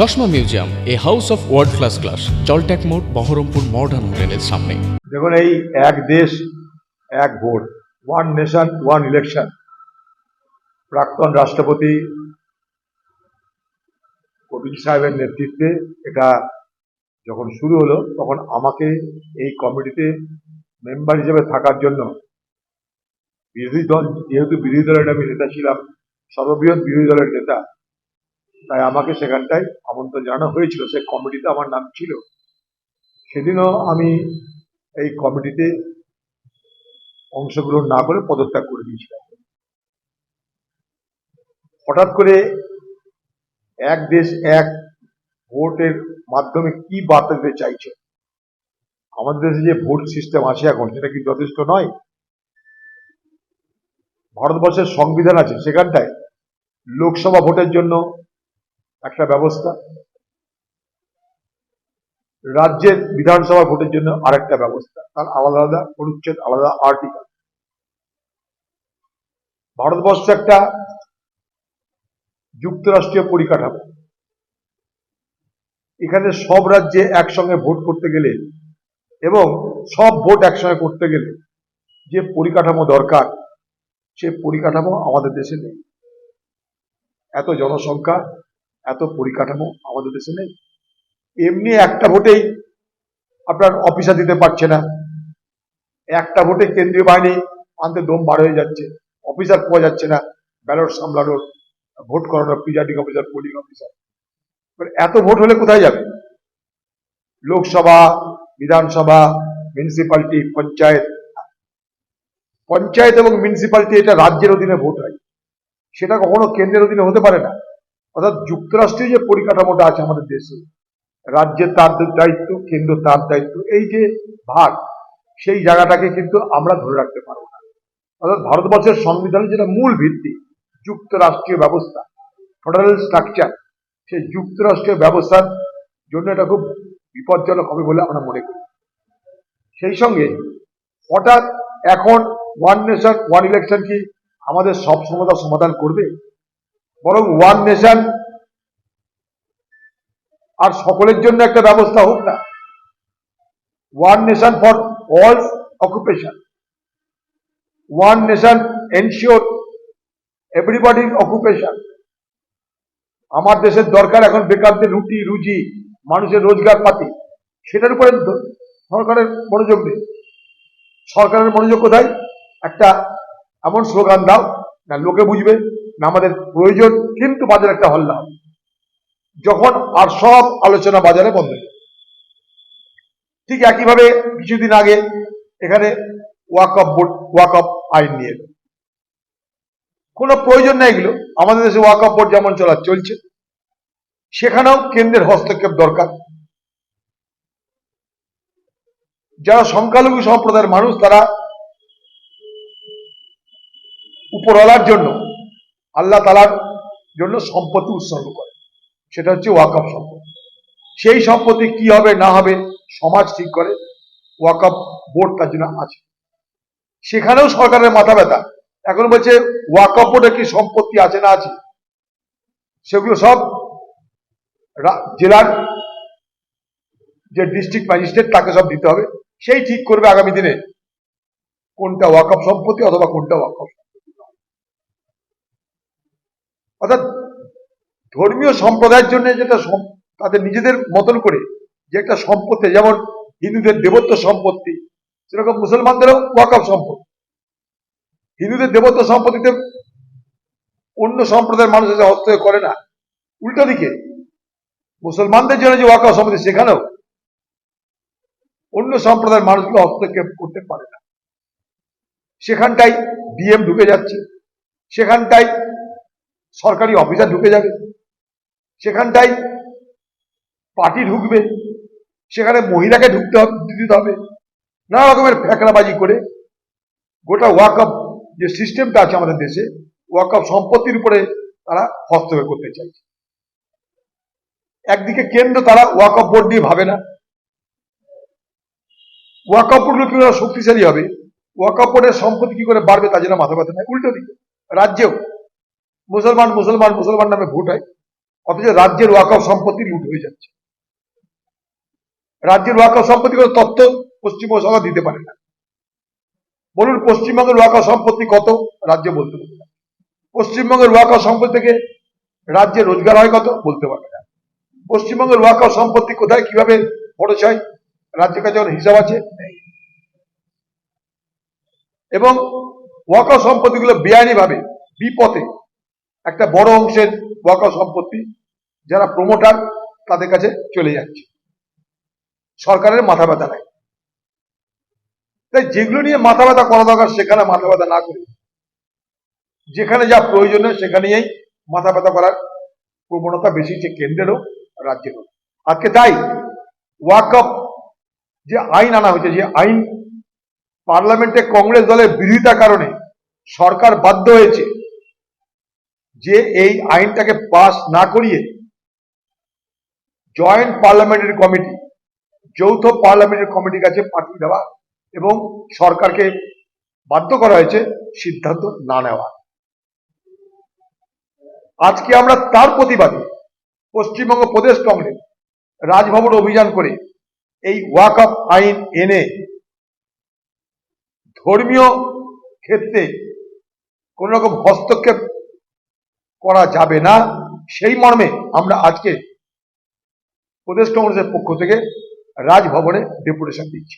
চশমা museum, a house of world class class জলট্যাক মোড়, Baharampur modern হোটেলের সামনে। দেখুন এই এক দেশ, এক vote one nation one election প্রাক্তন রাষ্ট্রপতি কোবিন্দ সাহেবের নেতৃত্বে এটা যখন শুরু হলো, তখন আমাকে এই কমিটিতে মেম্বার হিসেবে থাকার জন্য বিরোধী দল, যেহেতু বিরোধী দলের আমি নেতা ছিলাম, সর্ববৃহৎ বিরোধী দলের নেতা তাই আমাকে সেখানটায় আমন্ত্রণ জানানো হয়েছিল। সে কমিটিতে আমার নাম ছিল। সেদিনও আমি এই কমিটিতে অংশগ্রহণ না করে পদত্যাগ করে দিয়েছিলাম। হঠাৎ করে এক দেশ এক ভোটের মাধ্যমে কি বার্তা দিতে চাইছে? আমাদের দেশে যে ভোট সিস্টেম আছে এখন, সেটা কি যথেষ্ট নয়? ভারতবর্ষের সংবিধান আছে সেখানটায় লোকসভা ভোটের জন্য একটা ব্যবস্থা। রাজ্যের বিধানসভা ভোটের জন্য আরেকটা ব্যবস্থা। তার আলাদা আলাদা অনুচ্ছেদ, আলাদা আর্টিকেল ভারতবর্ষ একটা যুক্তরাষ্ট্রীয় পরিকাঠামো। এখানে সব রাজ্যে একসঙ্গে ভোট করতে গেলে এবং সব ভোট একসঙ্গে করতে গেলে যে পরিকাঠামো দরকার, সে পরিকাঠামো আমাদের দেশে নেই। এত জনসংখ্যা এত পরিকাঠামো আমাদের দেশে নেই। এমনি একটা ভোটেই আপনার অফিসার দিতে পারছে না। একটা ভোটে কেন্দ্রীয় বাহিনী আনতে দম বার হয়ে যাচ্ছে। অফিসার পাওয়া যাচ্ছে না। ব্যালট সামলানোর ভোট করানোর প্রিজাইডিং অফিসার পোলিং অফিসার এত ভোট হলে কোথায় যাবে? লোকসভা, বিধানসভা মিউনিসিপালিটি পঞ্চায়েত। পঞ্চায়েত এবং মিউনিসিপালিটি এটা রাজ্যের অধীনে ভোট হয়। সেটা কখনো কেন্দ্রের অধীনে হতে পারে না। অর্থাৎ যুক্তরাষ্ট্রীয় যে পরিকাঠামোটা আছে আমাদের দেশে রাজ্যের তার দায়িত্ব, কেন্দ্র তার দায়িত্ব, এই যে ভাগ, সেই জায়গাটাকে কিন্তু আমরা ধরে রাখতে পারব না। অর্থাৎ ভারতবর্ষের সংবিধানের যেটা মূল ভিত্তি, যুক্তরাষ্ট্রীয় ব্যবস্থা, ফেডারেল স্ট্রাকচার সেই যুক্তরাষ্ট্রীয় ব্যবস্থার জন্য এটা খুব বিপজ্জনক হবে বলে আমরা মনে করি। সেই সঙ্গে হঠাৎ এখন ওয়ান নেশন ওয়ান ইলেকশন কি আমাদের সব সমস্যার সমাধান করবে? বরং ওয়ান নেশন আর সকলের জন্য একটা ব্যবস্থা হোক না। One nation for all occupation one nation ensure everybody occupation আমার দেশের দরকার এখন বেকারদের রুটি, রুজি, মানুষের রোজগার পাতি সেটার উপরে সরকারের মনোযোগ নেই সরকারের মনোযোগ কোথায়? একটা এমন স্লোগান দাও, না লোকে বুঝবে। আমাদের প্রয়োজন কিন্তু বাজারে একটা হল্লা যখন আর সব আলোচনা বাজারে বন্ধ। ঠিক একইভাবে কিছুদিন আগে এখানে Waqf board, Waqf আইন নিয়ে এলো। কোনো প্রয়োজন নেই এগুলো। আমাদের দেশে ওয়াক অফ বোর্ড যেমন চলা, চলছে। সেখানেও কেন্দ্রের হস্তক্ষেপ দরকার। যারা সংখ্যালঘু সম্প্রদায়ের মানুষ, তারা উপরওয়ালার জন্য আল্লাহ তালার জন্য সম্পত্তি উৎসর্গ করে। সেটা হচ্ছে ওয়াকফ সম্পত্তি। সেই সম্পত্তি কি হবে, না হবে, সমাজ ঠিক করে, ওয়াকফ বোর্ড তার জন্য আছে। সেখানেও সরকারের মাথা ব্যথা। এখন বলছে ওয়াকফ বোর্ডে কি সম্পত্তি আছে না আছে? সেগুলো সব জেলার যে ডিস্ট্রিক্ট ম্যাজিস্ট্রেট তাকে সব দিতে হবে। সেই ঠিক করবে আগামী দিনে। কোনটা ওয়াকফ সম্পত্তি অথবা কোনটা ওয়াকফ। অর্থাৎ ধর্মীয় সম্প্রদায়ের জন্য যেটা তাদের নিজেদের মতন করে যে একটা সম্পত্তি, যেমন হিন্দুদের দেবত্ব সম্পত্তি, সেরকম মুসলমানদেরও ওয়াকফ সম্পত্তি। হিন্দুদের দেবত্ব সম্পত্তিতে অন্য সম্প্রদায়ের মানুষ এসে হস্তক্ষেপ করে না। উল্টো দিকে, মুসলমানদের জন্য যে ওয়াকফ সম্পত্তি, সেখানেও অন্য সম্প্রদায়ের মানুষগুলো হস্তক্ষেপ করতে পারে না। সেখানটাই ডিএম ঢুকে যাচ্ছে। সেখানটাই সরকারি অফিসার ঢুকে যাবে। সেখানটাই পার্টি ঢুকবে। সেখানে মহিলাকে ঢুকতে হবে, দিতে হবে। নানা রকমের ফেকলাবাজি করে গোটা ওয়াকআপ যে সিস্টেমটা আছে আমাদের দেশে, ওয়াকআপ সম্পত্তির উপরে তারা হস্তক্ষেপ করতে চাইছে একদিকে কেন্দ্র তারা ওয়াকআপ বোর্ড নিয়ে ভাবে না। ওয়াকআপ বোর্ডগুলো কি করে শক্তিশালী হবে? ওয়াকআপ বোর্ডের সম্পত্তি কি করে বাড়বে তা জন্য মাথা ব্যথা নেই উল্টো দিকে, রাজ্যেও মুসলমান মুসলমান মুসলমান নামে ভোট হয়। অথচ রাজ্যের ওয়াকফ সম্পত্তি লুট হয়ে যাচ্ছে। রাজ্যের ওয়াকফ সম্পত্তি কোনো তথ্য পশ্চিমবঙ্গ সরকার দিতে পারে না। বলুন, পশ্চিমবঙ্গের ওয়াকফ সম্পত্তি কত? রাজ্য বলতে পারবে না। পশ্চিমবঙ্গের ওয়াকফ সম্পত্তি থেকে রাজ্যে রোজগার হয় কত? বলতে পারবে না। পশ্চিমবঙ্গের ওয়াকফ সম্পত্তি কোথায়, কীভাবে খরচ হয়? রাজ্যের কাছে হিসাব আছে। এবং ওয়াকফ সম্পত্তিগুলো বেআইনি ভাবে বিপথে একটা বড় অংশের ওয়াকফ সম্পত্তি যারা প্রমোটার তাদের কাছে চলে যাচ্ছে। সরকারের মাথা ব্যথা নাই। তাই যেগুলো নিয়ে মাথা ব্যথা করা দরকার সেখানে মাথা ব্যথা না করে। যেখানে যা প্রয়োজনীয় সেখানেই মাথা ব্যথা করার প্রবণতা বেশি হচ্ছে কেন্দ্রেরও রাজ্যেরও। আজকে তাই ওয়াকফ যে আইন আনা হয়েছে, যে আইন পার্লামেন্টে কংগ্রেস দলের বিরোধিতার কারণে সরকার বাধ্য হয়েছে যে এই আইনটাকে পাস না করিয়ে জয়েন্ট পার্লামেন্টারি কমিটি, যৌথ পার্লামেন্টারি কমিটির কাছে পাঠিয়ে দেওয়া এবং সরকারকে বাধ্য করা হয়েছে সিদ্ধান্ত না নেওয়া। আজকে আমরা তার প্রতিবাদে পশ্চিমবঙ্গ প্রদেশ কংগ্রেস রাজভবন অভিযান করে এই ওয়াকআপ আইন এনে ধর্মীয় ক্ষেত্রে কোন রকম হস্তক্ষেপ করা যাবে না। সেই মর্মে আমরা আজকে প্রদেশ কংগ্রেসের পক্ষ থেকে রাজভবনে ডেপুটেশন দিচ্ছি।